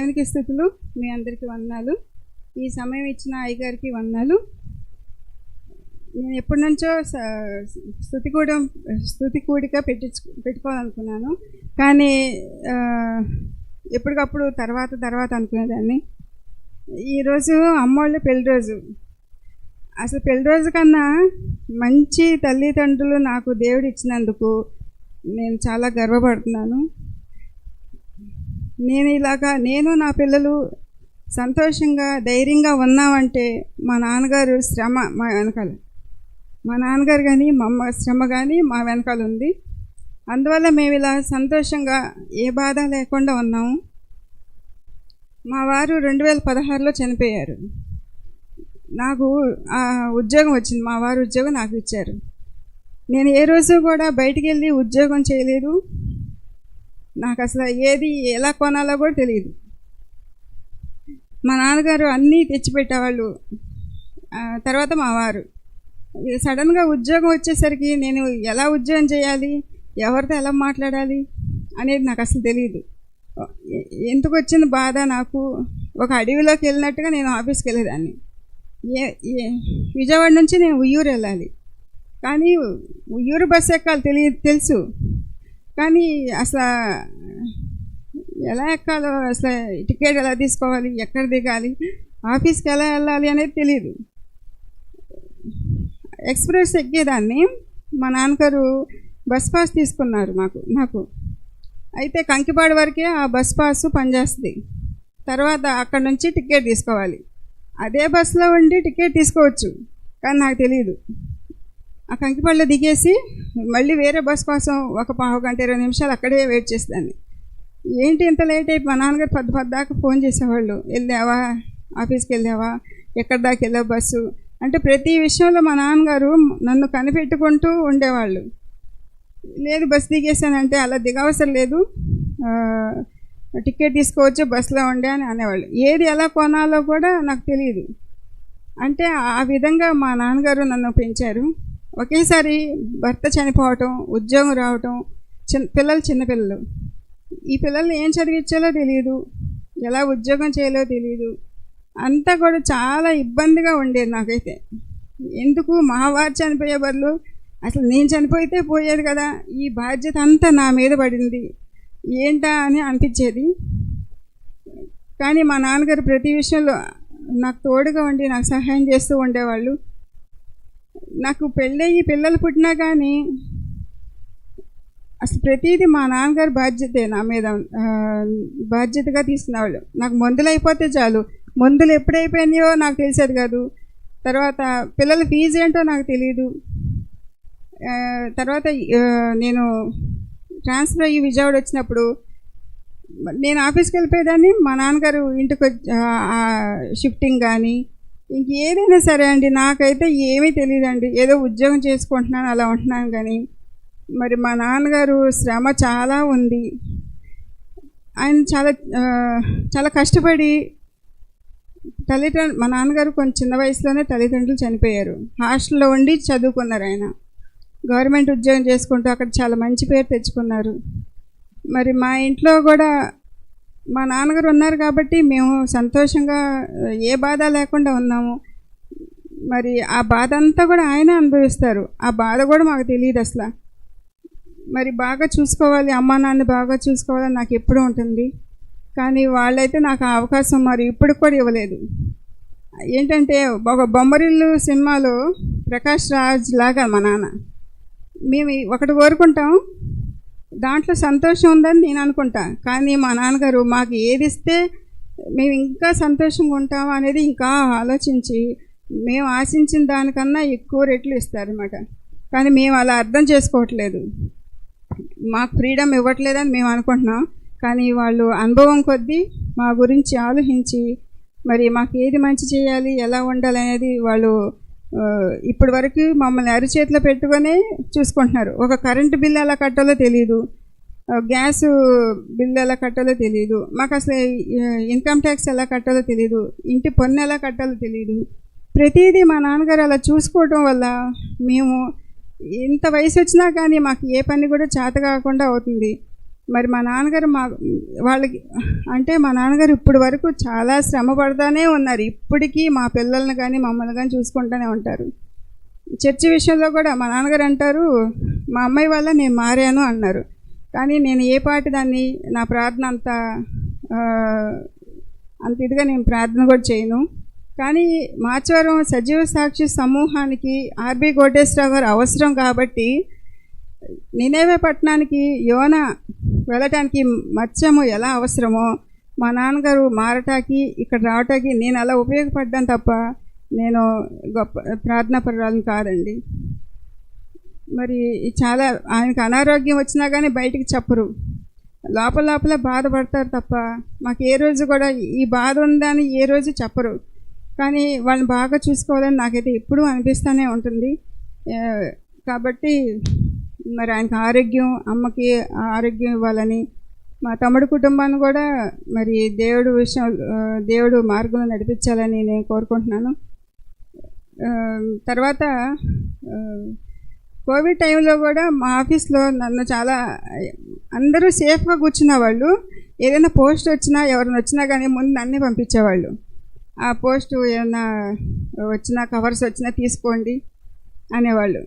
దేవునికి స్థుతులు. మీ అందరికీ వందనాలు. ఈ సమయం ఇచ్చిన అయ్యగారికి వందనాలు. నేను ఎప్పటి నుంచో స్థుతి కూడా స్థుతి కూడిక పెట్టించు పెట్టుకోవాలనుకున్నాను. కానీ ఎప్పటికప్పుడు తర్వాత తర్వాత అనుకునేదాన్ని. ఈరోజు అమ్మోళ్ళ పెళ్ళి రోజు. అసలు పెళ్ళి రోజు కన్నా మంచి తల్లిదండ్రులు నాకు దేవుడు ఇచ్చినందుకు నేను చాలా గర్వపడుతున్నాను. నేను ఇలాగా నేను నా పిల్లలు సంతోషంగా ధైర్యంగా ఉన్నామంటే మా నాన్నగారు శ్రమ మా వెనకాల. మా నాన్నగారు కానీ మా అమ్మ శ్రమ కానీ మా వెనకాల ఉంది. అందువల్ల మేము ఇలా సంతోషంగా ఏ బాధ లేకుండా ఉన్నాము. మా వారు రెండు వేల పదహారులో చనిపోయారు. నాకు ఆ ఉద్యోగం వచ్చింది. మా వారు ఉద్యోగం నాకు ఇచ్చారు. నేను ఏ రోజు కూడా బయటికి వెళ్ళి ఉద్యోగం చేయలేదు. నాకు అసలు ఏది ఎలా కొనాలో కూడా తెలియదు మా నాన్నగారు అన్నీ తెచ్చిపెట్టేవాళ్ళు. తర్వాత మా వారు. సడన్గా ఉద్యోగం వచ్చేసరికి నేను ఎలా ఉద్యోగం చేయాలి ఎవరితో ఎలా మాట్లాడాలి అనేది నాకు అసలు తెలియదు ఎందుకు వచ్చిన బాధ నాకు? ఒక అడవిలోకి వెళ్ళినట్టుగా నేను ఆఫీస్కి వెళ్ళేదాన్ని. ఏ విజయవాడ నుంచి నేను ఉయ్యూరు వెళ్ళాలి. కానీ ఉయ్యూరు బస్సు ఎక్కాలి తెలియ తెలుసు. కానీ అసలు ఎలా ఎక్కాలో అసలు టికెట్ ఎలా తీసుకోవాలి ఎక్కడ దిగాలి ఆఫీస్కి ఎలా వెళ్ళాలి అనేది తెలియదు ఎక్స్ప్రెస్ ఎక్కేదాన్ని మా నాన్నగారు బస్ పాస్ తీసుకున్నారు మాకు నాకు. అయితే కంకిపాడు వరకే ఆ బస్ పాస్ పనిచేస్తుంది. తర్వాత అక్కడ నుంచి టికెట్ తీసుకోవాలి. అదే బస్సులో ఉండి టికెట్ తీసుకోవచ్చు కానీ నాకు తెలియదు ఆ కంకిపాడులో దిగేసి మళ్ళీ వేరే బస్ కోసం ఒక పావు గంట ఇరవై నిమిషాలు అక్కడే వెయిట్ చేసేదాన్ని. ఏంటి ఇంత లేట్ అయిపోయి మా నాన్నగారు పద్ద పద్దాకా ఫోన్ చేసేవాళ్ళు. వెళ్ళావా? ఆఫీస్కి వెళ్ళావా? ఎక్కడి దాకా వెళ్ళావు బస్సు? అంటే ప్రతి విషయంలో మా నాన్నగారు నన్ను కనిపెట్టుకుంటూ ఉండేవాళ్ళు. లేదు బస్ దిగేసానంటే అలా దిగవసరం లేదు. టికెట్ తీసుకోవచ్చు బస్సులో ఉండే అని అనేవాళ్ళు. ఏది ఎలా కొనాలో కూడా నాకు తెలియదు అంటే ఆ విధంగా మా నాన్నగారు నన్ను పెంచారు. ఒకేసారి భర్త చనిపోవటం ఉద్యోగం రావటం చిన్న పిల్లలు చిన్నపిల్లలు ఈ పిల్లల్ని ఏం చదివించాలో తెలియదు ఎలా ఉద్యోగం చేయాలో తెలియదు అంతా కూడా చాలా ఇబ్బందిగా ఉండేది నాకైతే. ఎందుకు మా వారు చనిపోయే బదులు అసలు నేను చనిపోయితే పోయేది కదా ఈ బాధ్యత అంతా నా మీద పడింది. ఏంటా అని అనిపించేది. కానీ మా నాన్నగారు ప్రతి విషయంలో నాకు తోడుగా ఉండి నాకు సహాయం చేస్తూ ఉండేవాళ్ళు. నాకు పెళ్ళయ్యి పిల్లలు పుట్టినా కానీ అసలు ప్రతిదీ మా నాన్నగారు బాధ్యతే నా మీద బాధ్యతగా తీసుకునేవాళ్ళు నాకు మందులు అయిపోతే చాలు. మందులు ఎప్పుడైపోయినాయో నాకు తెలిసేది కాదు. తర్వాత పిల్లల ఫీజు ఏంటో నాకు తెలియదు తర్వాత నేను ట్రాన్స్ఫర్ అయ్యి విజయవాడ వచ్చినప్పుడు నేను ఆఫీస్కి వెళ్ళిపోయేదాన్ని మా నాన్నగారు ఇంటికి వచ్చి షిఫ్టింగ్ కానీ ఇంకేదైనా సరే అండి నాకైతే ఏమీ తెలియదండి ఏదో ఉద్యోగం చేసుకుంటున్నాను అలా ఉంటున్నాను కానీ మరి మా నాన్నగారు శ్రమ చాలా ఉంది. ఆయన చాలా చాలా కష్టపడి తల్లిదండ్రులు మా నాన్నగారు కొంచెం చిన్న వయసులోనే తల్లిదండ్రులు చనిపోయారు. హాస్టల్లో ఉండి చదువుకున్నారు ఆయన. గవర్నమెంట్ ఉద్యోగం చేసుకుంటూ అక్కడ చాలా మంచి పేరు తెచ్చుకున్నారు. మరి మా ఇంట్లో కూడా మా నాన్నగారు ఉన్నారు కాబట్టి మేము సంతోషంగా ఏ బాధ లేకుండా ఉన్నాము. మరి ఆ బాధ అంతా కూడా ఆయన అనుభవిస్తారు. ఆ బాధ కూడా మాకు తెలియదు అసలు. మరి బాగా చూసుకోవాలి అమ్మా నాన్న బాగా చూసుకోవాలని నాకు ఎప్పుడూ ఉంటుంది. కానీ వాళ్ళైతే నాకు ఆ అవకాశం మరి ఇప్పుడు కూడా ఇవ్వలేదు. ఏంటంటే ఒక బొమ్మరిల్లు సినిమాలో ప్రకాష్ రాజ్ లాగా మా నాన్న. మేము ఒకటి కోరుకుంటాం. దాంట్లో సంతోషం ఉందని నేను అనుకుంటా. కానీ మా నాన్నగారు మాకు ఏది ఇస్తే మేము ఇంకా సంతోషంగా ఉంటామా అనేది ఇంకా ఆలోచించి మేము ఆశించిన దానికన్నా ఎక్కువ రెట్లు ఇస్తారన్నమాట. కానీ మేము అలా అర్థం చేసుకోవట్లేదు. మాకు ఫ్రీడమ్ ఇవ్వట్లేదని మేము అనుకుంటున్నాం. కానీ వాళ్ళు అనుభవం కొద్దీ మా గురించి ఆలోచించి మరి మాకు ఏది మంచి చేయాలి ఎలా ఉండాలి అనేది వాళ్ళు ఇప్పటి వరకు మమ్మల్ని అరిచేతిలో పెట్టుకొని చూసుకుంటున్నారు. ఒక కరెంటు బిల్లు ఎలా కట్టాలో తెలియదు గ్యాస్ బిల్లు ఎలా కట్టాలో తెలియదు మాకు అసలు ఇన్కమ్ ట్యాక్స్ ఎలా కట్టాలో తెలియదు ఇంటి పన్ను ఎలా కట్టాలో తెలియదు ప్రతిదీ మా నాన్నగారు అలా చూసుకోవటం వల్ల మేము ఇంత వయసు వచ్చినా కానీ మాకు ఏ పని కూడా చేత కాకుండా అవుతుంది. మరి మా నాన్నగారు మా వాళ్ళకి అంటే మా నాన్నగారు ఇప్పటి వరకు చాలా శ్రమ పడతానే ఉన్నారు. ఇప్పటికీ మా పిల్లల్ని కానీ మమ్మల్ని కానీ చూసుకుంటూనే ఉంటారు. చర్చి విషయంలో కూడా మా నాన్నగారు అంటారు మా అమ్మాయి వల్ల నేను మారాను అన్నారు. కానీ నేను ఏ పాటి దాన్ని నా ప్రార్థన అంత అంత ఇదిగా నేను ప్రార్థన కూడా చేయను. కానీ మాచవరం సజీవ సాక్షి సమూహానికి ఆర్బి కోటేశ్వరరావు గారు అవసరం కాబట్టి నినేవే పట్టణానికి యోన వెళ్ళటానికి మత్స్యము ఎలా అవసరమో మా నాన్నగారు మారటానికి ఇక్కడ రావటానికి నేను అలా ఉపయోగపడ్డాను తప్ప నేను గొప్ప ప్రార్థనాపరురాలను కాదండి. మరి చాలా ఆయనకు అనారోగ్యం వచ్చినా కానీ బయటికి చెప్పరు. లోపల లోపల బాధపడతారు తప్ప మాకు ఏ రోజు కూడా ఈ బాధ ఉందని ఏ రోజు చెప్పరు. కానీ వాళ్ళని బాగా చూసుకోవాలని నాకైతే ఎప్పుడూ అనిపిస్తూనే ఉంటుంది. కాబట్టి మరి ఆయనకు ఆరోగ్యం అమ్మకి ఆరోగ్యం ఇవ్వాలని మా తమ్ముడు కుటుంబాన్ని కూడా మరి దేవుడు విషయం దేవుడు మార్గంలో నడిపించాలని నేను కోరుకుంటున్నాను. తర్వాత కోవిడ్ టైంలో కూడా మా ఆఫీస్లో నన్ను చాలా అందరూ సేఫ్గా కూర్చున్న వాళ్ళు ఏదైనా పోస్ట్ వచ్చినా ఎవరైనా వచ్చినా కానీ ముందు నన్నే పంపించేవాళ్ళు. ఆ పోస్ట్ ఏమైనా వచ్చినా కవర్స్ వచ్చినా తీసుకోండి అనేవాళ్ళు.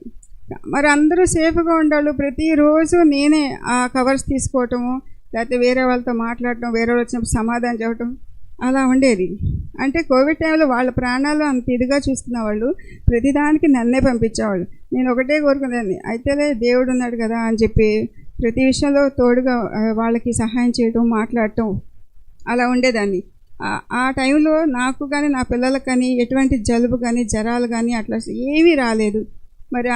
మరి అందరూ సేఫ్గా ఉండాలి. ప్రతిరోజు నేనే ఆ కవర్స్ తీసుకోవటము లేకపోతే వేరే వాళ్ళతో మాట్లాడటం వేరే వాళ్ళు వచ్చినప్పుడు సమాధానం చెప్పటం అలా ఉండేది. అంటే కోవిడ్ టైంలో వాళ్ళ ప్రాణాలు అంత ఇదిగా చూస్తున్న వాళ్ళు ప్రతిదానికి నన్నే పంపించేవాళ్ళు. నేను ఒకటే కోరుకునేదాన్ని. అయితేలే దేవుడు ఉన్నాడు కదా అని చెప్పి ప్రతి విషయంలో తోడుగా వాళ్ళకి సహాయం చేయడం మాట్లాడటం అలా ఉండేదాన్ని. ఆ- ఆ టైంలో నాకు కానీ నా పిల్లలకు కానీ ఎటువంటి జలుబు కానీ జ్వరాలు కానీ అట్లా ఏమీ రాలేదు. మరి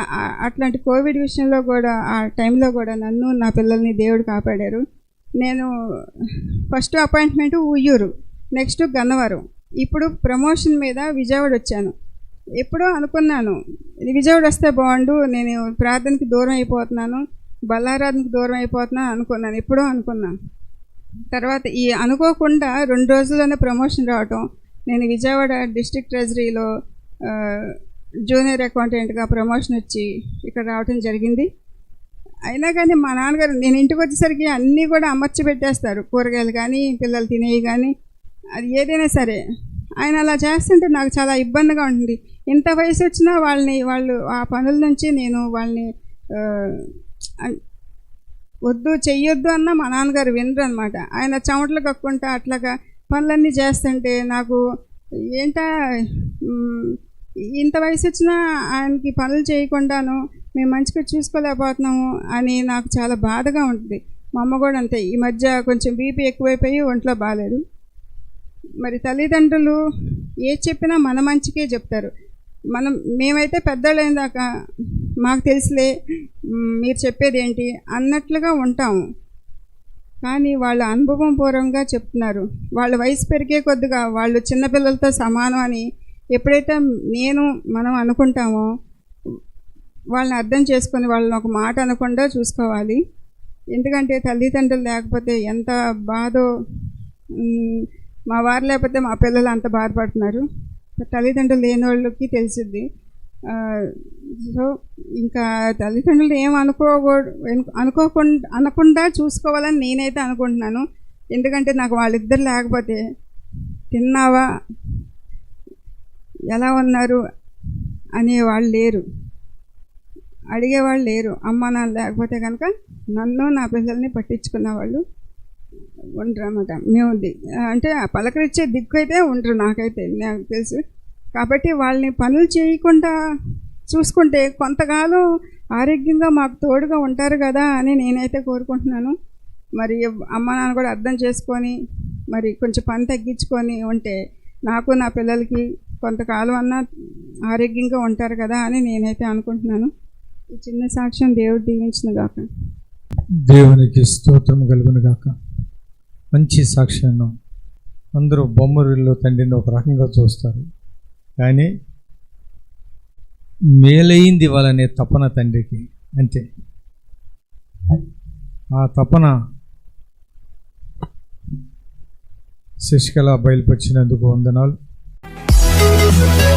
అట్లాంటి కోవిడ్ విషయంలో కూడా ఆ టైంలో కూడా నన్ను నా పిల్లల్ని దేవుడు కాపాడారు. నేను first appointment Uyyuru next Gannavaram. ఇప్పుడు ప్రమోషన్ మీద విజయవాడ వచ్చాను. ఎప్పుడో అనుకున్నాను విజయవాడ వస్తే బాగుండు నేను ప్రార్థనకి దూరం అయిపోతున్నాను బల్లారాధనకి దూరం అయిపోతున్నాను అనుకున్నాను ఎప్పుడో అనుకున్నాను. తర్వాత ఈ అనుకోకుండా రెండు రోజుల్లోనే ప్రమోషన్ రావటం నేను విజయవాడ డిస్ట్రిక్ట్ ట్రెజరీలో జూనియర్ అకౌంటెంట్గా ప్రమోషన్ వచ్చి ఇక్కడ రావటం జరిగింది. అయినా కానీ మా నాన్నగారు నేను ఇంటికి వచ్చేసరికి అన్నీ కూడా అమర్చి పెట్టేస్తారు. కూరగాయలు కానీ పిల్లలు తినేవి కానీ అది ఏదైనా సరే. ఆయన అలా చేస్తుంటే నాకు చాలా ఇబ్బందిగా ఉంటుంది. ఇంత వయసు వచ్చినా వాళ్ళని వాళ్ళు ఆ పనుల నుంచి నేను వాళ్ళని వద్దు చెయ్యొద్దు అన్న మా నాన్నగారు వినరు అనమాట ఆయన చెమటలు కక్కుంటా అట్లాగా పనులన్నీ చేస్తుంటే నాకు ఏంటా ఇంత వయసు వచ్చినా ఆయనకి పనులు చేయకుండాను మేము మంచిగా చూసుకోలేకపోతున్నాము అని నాకు చాలా బాధగా ఉంటుంది. మా అమ్మ కూడా అంతే. ఈ మధ్య కొంచెం బీపీ ఎక్కువైపోయి ఒంట్లో బాగాలేదు. మరి తల్లిదండ్రులు ఏ చెప్పినా మన మంచికే చెప్తారు. మనం మేమైతే పెద్దోళ్ళు దాకా మాకు తెలుసులే మీరు చెప్పేది ఏంటి అన్నట్లుగా ఉంటాము. కానీ వాళ్ళ అనుభవం పూర్వంగా చెప్తున్నారు. వాళ్ళ వయసు పెరిగే కొద్దిగా వాళ్ళు చిన్నపిల్లలతో సమానం అని ఎప్పుడైతే నేను మనం అనుకుంటామో వాళ్ళని అర్థం చేసుకొని వాళ్ళని ఒక మాట అనకుండా చూసుకోవాలి. ఎందుకంటే తల్లిదండ్రులు లేకపోతే ఎంత బాధో మా వారు లేకపోతే మా పిల్లలు అంత బాధపడుతున్నారు. తల్లిదండ్రులు లేని వాళ్ళకి తెలిసిద్ది సో ఇంకా తల్లిదండ్రులు ఏం అనుకోకూడదు అనుకోకుండా అనకుండా చూసుకోవాలని నేనైతే అనుకుంటున్నాను. ఎందుకంటే నాకు వాళ్ళిద్దరు లేకపోతే తిన్నావా? ఎలా ఉన్నారు? అనేవాళ్ళు లేరు. అడిగేవాళ్ళు లేరు. అమ్మ నాన్న లేకపోతే కనుక నన్ను నా పిల్లల్ని పట్టించుకున్న వాళ్ళు ఉండరు అన్నమాట మేము అంటే పలకరించే దిక్కు అయితే ఉండరు నాకైతే నాకు తెలుసు. కాబట్టి వాళ్ళని పనులు చేయకుండా చూసుకుంటే కొంతకాలం ఆరోగ్యంగా మాకు తోడుగా ఉంటారు కదా అని నేనైతే కోరుకుంటున్నాను. మరి అమ్మ నాన్న కూడా అర్థం చేసుకొని మరి కొంచెం పని తగ్గించుకొని ఉంటే నాకు నా పిల్లలకి కొంతకాలం అన్నా ఆరోగ్యంగా ఉంటారు కదా అని నేనైతే అనుకుంటున్నాను. ఈ చిన్న సాక్ష్యం దేవుడు దీవించిన గాక. దేవునికి స్తోత్రం కలుగును గాక. మంచి సాక్ష్యాన్ని అందరూ బొమ్మరిల్లో తండ్రిని ఒక రకంగా చూస్తారు. కానీ మేలైంది వాళ్ళనే తపన తండ్రికి. అంతే. ఆ తపన శశికళ బయలుపరిచినందుకు వందనాలు. We'll